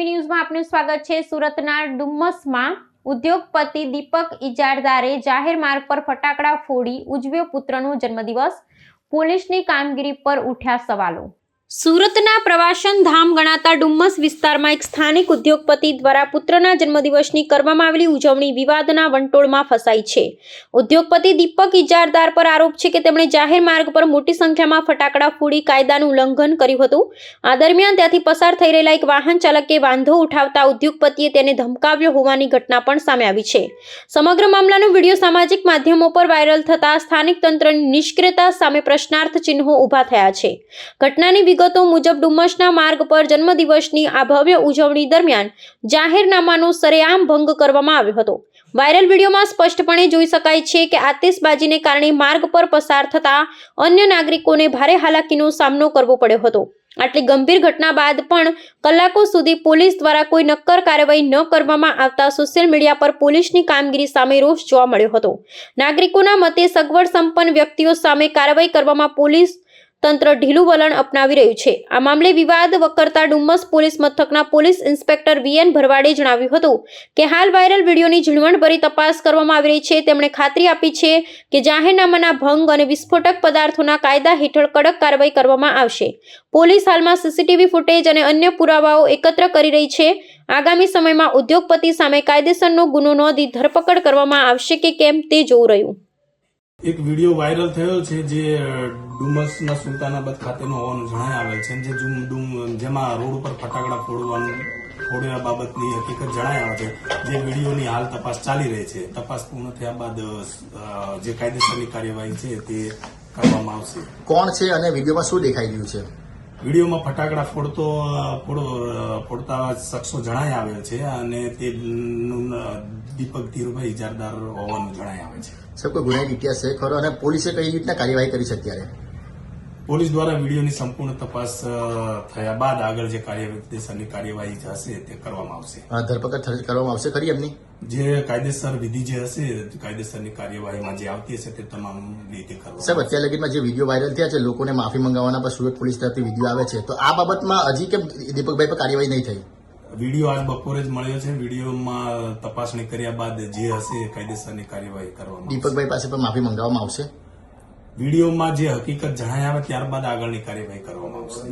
ન્યૂઝમાં આપનું સ્વાગત છે. સુરતના ડુમ્મસમાં ઉદ્યોગપતિ દીપક ઇજારદારે જાહેર માર્ગ પર ફટાકડા ફોડી ઉજવ્યો પુત્રનો જન્મદિવસ. પોલીસની કામગીરી પર ઉઠ્યા સવાલો. સુરતના પ્રવાસન ધામ ગણાતા ડુમ્મસ વિસ્તારમાં એક સ્થાનિક ઉદ્યોગપતિ દ્વારા પુત્રના જન્મદિવસની કરવામાં આવેલી ઉજવણી વિવાદના વંટોળમાં ફસાઈ છે. ઉદ્યોગપતિ દીપક ઇજારદાર પર આરોપ છે કે તેમણે જાહેર માર્ગ પર મોટી સંખ્યામાં ફટાકડા ફૂડી કાયદાનું ઉલ્લંઘન કર્યું હતું. આ દરમિયાન ત્યાંથી પસાર થઈ રહેલા એક વાહન ચાલકે વાંધો ઉઠાવતા ઉદ્યોગપતિએ તેને ધમકાવ્યો હોવાની ઘટના પણ સામે આવી છે. સમગ્ર મામલાનો વીડિયો સામાજિક માધ્યમો પર વાયરલ થતા સ્થાનિક તંત્રની નિષ્ક્રિયતા સામે પ્રશ્નાર્થ ચિહ્નો ઊભા થયા છે. ઘટનાની વિગતો મુજબ ડુમસના માર્ગ પર જન્મદિવસની આ ભવ્ય ઉજવણી દરમિયાન જાહેરનામાનો સરેઆમ ભંગ કરવામાં આવ્યો હતો. વાયરલ વિડીયોમાં સ્પષ્ટપણે જોઈ શકાય છે કે આતિશબાજીને કારણે માર્ગ પર પસાર થતા અન્ય નાગરિકોને ભારે હાલાકીનો સામનો કરવો પડ્યો હતો. આટલી ગંભીર ઘટના બાદ પણ કલાકો સુધી પોલીસ દ્વારા કોઈ નક્કર કાર્યવાહી ન કરવામાં આવતા સોશિયલ મીડિયા પર પોલીસની કામગીરી સામે રોષ જોવા મળ્યો હતો. નાગરિકોના મતે સગવડ સંપન્ન વ્યક્તિઓ સામે કાર્યવાહી કરવામાં પોલીસ તંત્ર ઢીલું વલણ અપનાવી રહ્યું છે. આ મામલે વિવાદ વકરતા ડુમ્મસ પોલીસ મથકના પોલીસ ઇન્સ્પેક્ટર વીએન ભરવાડે જણાવ્યું હતું કે હાલ વાયરલ વિડીયોની ઝીણવટભરી તપાસ કરવામાં આવી રહી છે. તેમણે ખાતરી આપી છે કે જાહેરનામાના ભંગ અને વિસ્ફોટક પદાર્થોના કાયદા હેઠળ કડક કાર્યવાહી કરવામાં આવશે. પોલીસ હાલમાં સીસીટીવી ફૂટેજ અને અન્ય પુરાવાઓ એકત્ર કરી રહી છે. આગામી સમયમાં ઉદ્યોગપતિ સામે કાયદેસરનો ગુનો નોંધી ધરપકડ કરવામાં આવશે કે કેમ તે જોવું રહ્યું. એક વીડિયો વાયરલ થયો છે જે ડુમસના સુલતાનાબાદ ખાતેનો હોવાનું જણાય આવે છે જે જુમ- ડુમ- જેમાં રોડ ઉપર ફટાકડા ફોડવાનું ફોડ્યા બાબતની હકીકત જણાય આવે છે. જે વિડીયોની હાલ તપાસ ચાલી રહી છે. તપાસ પૂર્ણ થયા બાદ જે કાયદેસરની કાર્યવાહી છે તે કરવામાં આવશે. કોણ છે અને વિડીયોમાં શું દેખાઈ રહ્યું છે? વિડીયોમાં ફટાકડા ફોડતો ફોડો- ફોડતા શખ્સો જણાય આવે છે અને તે દીપક ધીરુભાઈ ઇજારદાર હોવાનું જણાય આવે છે. સાહેબ કોઈ ગુનાહિત ઇતિહાસ છે ખરો અને પોલીસે કઈ રીતના કાર્યવાહી કરી છે અત્યારે? પોલીસ દ્વારા વિડીયોની સંપૂર્ણ તપાસ થયા બાદ આગળ જે કાયદેસરની કાર્યવાહી હશે તે કરવામાં આવશે. ધરપકડ કરવામાં આવશે ખરી એમની? જે કાયદેસર વિધિ જે હશે કાયદેસરની કાર્યવાહીમાં જે આવતી હશે તે તમામ રીતે સાહેબ કરવામાં અત્યાર લગીમાં જે વીડિયો વાયરલ થયા છે લોકોને માફી મંગાવવાના પર સુરત પોલીસ તરફથી વીડિયો આવે છે તો આ બાબતમાં હજી કેમ દીપકભાઈ પર કાર્યવાહી નહીં થઈ? વીડિયો આજ બપોરે જ મળ્યો છે. વિડીયોમાં તપાસણી કર્યા બાદ જે હશે કાયદેસરની કાર્યવાહી કરવામાં. દીપકભાઈ પાસે પણ માફી મંગાવવામાં આવશે? વિડીયોમાં જે હકીકત જણાય આવે ત્યારબાદ આગળની કાર્યવાહી કરવામાં આવશે.